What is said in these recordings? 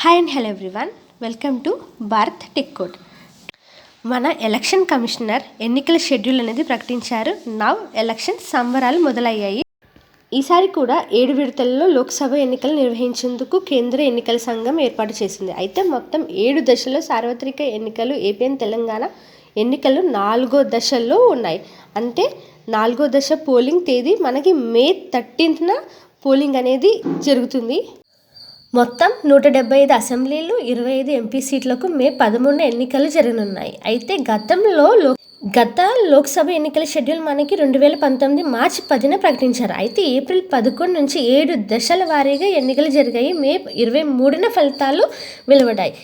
Hi and hello everyone welcome to Bharat tech code మన election commissioner ఎన్నికల schedule అనేది ప్రకటించారు. నవ్ ఎలక్షన్ సంబరాలు మొదలయ్యాయి. ఈసారి కూడా ఏడు విడతల్లో లోక్సభ ఎన్నికలు నిర్వహించేందుకు కేంద్ర ఎన్నికల సంఘం ఏర్పాటు చేసింది. అయితే మొత్తం ఏడు దశల్లో సార్వత్రిక ఎన్నికలు ఏపీఎన్ తెలంగాణ ఎన్నికలు నాలుగో దశల్లో ఉన్నాయి. అంటే నాలుగో దశ పోలింగ్ తేదీ మనకి మే థర్టీన్త్న పోలింగ్ అనేది జరుగుతుంది. మొత్తం నూట డెబ్బై ఐదు అసెంబ్లీలు ఇరవై ఐదు ఎంపీ సీట్లకు మే పదమూడున ఎన్నికలు జరగనున్నాయి. అయితే గతంలో లో గత లోక్సభ ఎన్నికల షెడ్యూల్ మనకి రెండు వేల పంతొమ్మిది మార్చి పదిన ప్రకటించారు. అయితే ఏప్రిల్ పదకొండు నుంచి ఏడు దశల వారీగా ఎన్నికలు జరిగాయి. మే ఇరవై మూడున ఫలితాలు వెలువడాయి.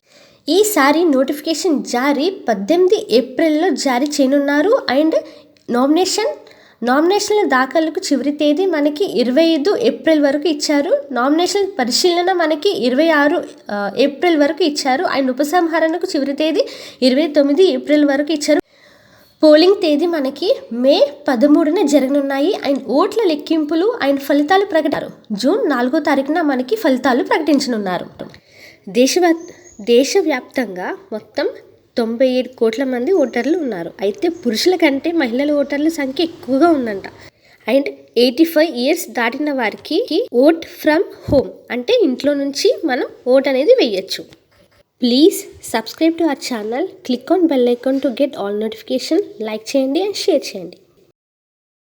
ఈసారి నోటిఫికేషన్ జారీ పద్దెనిమిది ఏప్రిల్లో జారీ చేయనున్నారు. అండ్ నామినేషన్ నామినేషన్ల దాఖలకు చివరి తేదీ మనకి ఇరవై ఐదు ఏప్రిల్ వరకు ఇచ్చారు. నామినేషన్ పరిశీలన మనకి ఇరవై ఆరు ఏప్రిల్ వరకు ఇచ్చారు. అండ్ ఉపసంహరణకు చివరి తేదీ ఇరవై తొమ్మిది ఏప్రిల్ వరకు ఇచ్చారు. పోలింగ్ తేదీ మనకి మే పదమూడున జరగనున్నాయి. అండ్ ఓట్ల లెక్కింపులు అండ్ ఫలితాలు ప్రకటారు జూన్ నాలుగో తారీఖున మనకి ఫలితాలు ప్రకటించనున్నారు. దేశవ్యా దేశవ్యాప్తంగా మొత్తం తొంభై ఏడు కోట్ల మంది ఓటర్లు ఉన్నారు. అయితే పురుషుల కంటే మహిళల ఓటర్ల సంఖ్య ఎక్కువగా ఉందంట. అండ్ ఎయిటీ ఫైవ్ ఇయర్స్ దాటిన వారికి ఓట్ ఫ్రమ్ హోమ్ అంటే ఇంట్లో నుంచి మనం ఓట్ అనేది వేయచ్చు. Please subscribe to our channel click on bell icon to get all notification. Like చేయండి అండ్ షేర్ చేయండి.